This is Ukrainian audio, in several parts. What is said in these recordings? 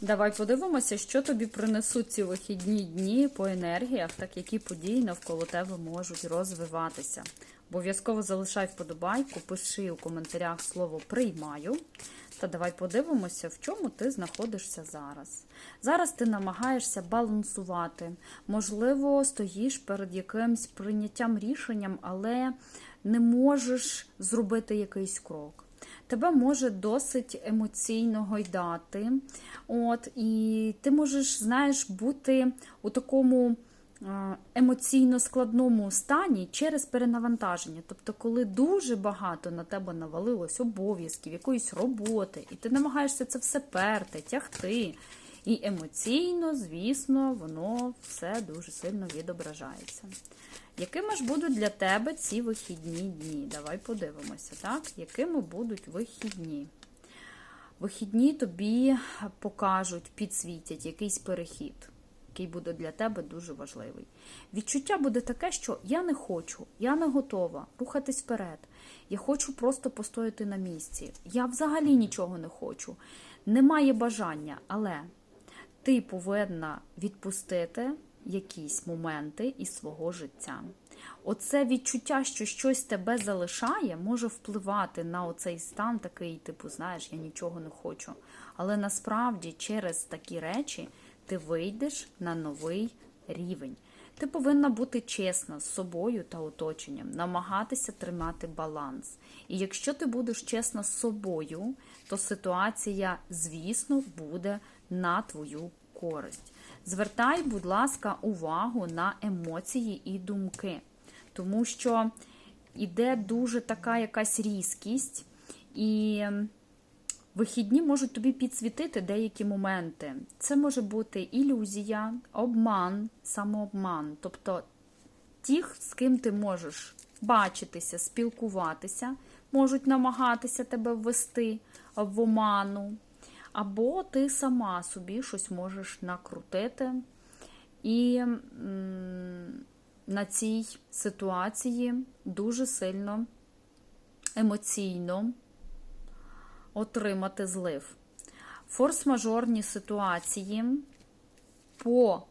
Давай подивимося, що тобі принесуть ці вихідні дні по енергіях, так які події навколо тебе можуть розвиватися. Обов'язково залишай вподобайку, пиши у коментарях слово приймаю. Та давай подивимося, в чому ти знаходишся зараз. Зараз ти намагаєшся балансувати. Можливо, стоїш перед якимсь прийняттям рішенням, але не можеш зробити якийсь крок. Тебе може досить емоційно гойдати. От, і ти можеш, знаєш, бути у такому е, емоційно складному стані через перенавантаження. Тобто, коли дуже багато на тебе навалилось обов'язків, якоїсь роботи, і ти намагаєшся це все перти, тягти. І емоційно, звісно, воно все дуже сильно відображається. Якими ж будуть для тебе ці вихідні дні? Давай подивимося, так? Якими будуть вихідні? Вихідні тобі покажуть, підсвітять якийсь перехід, який буде для тебе дуже важливий. Відчуття буде таке, що я не хочу, я не готова рухатись вперед. Я хочу просто постояти на місці. Я взагалі нічого не хочу. Немає бажання, але ти повинна відпустити якісь моменти із свого життя. Оце відчуття, що щось тебе залишає, може впливати на оцей стан, такий, типу, знаєш, я нічого не хочу. Але насправді через такі речі ти вийдеш на новий рівень. Ти повинна бути чесна з собою та оточенням, намагатися тримати баланс. І якщо ти будеш чесна з собою, то ситуація, звісно, буде на твою користь. Звертай, будь ласка, увагу на емоції і думки, тому що іде дуже така якась різкість, і вихідні можуть тобі підсвітити деякі моменти. Це може бути ілюзія, обман, самообман. Тобто ті, з ким ти можеш бачитися, спілкуватися, можуть намагатися тебе ввести в оману. Або ти сама собі щось можеш накрутити. І на цій ситуації дуже сильно емоційно отримати злив. Форс-мажорні ситуації по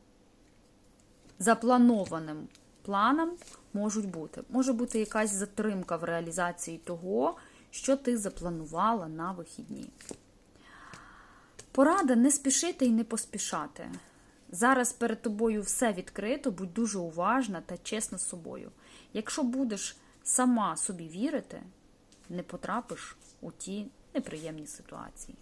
запланованим планам можуть бути. Може бути якась затримка в реалізації того, що ти запланувала на вихідні. Порада не спішити і не поспішати. Зараз перед тобою все відкрито, будь дуже уважна та чесна з собою. Якщо будеш сама собі вірити, не потрапиш у ті неприємні ситуації.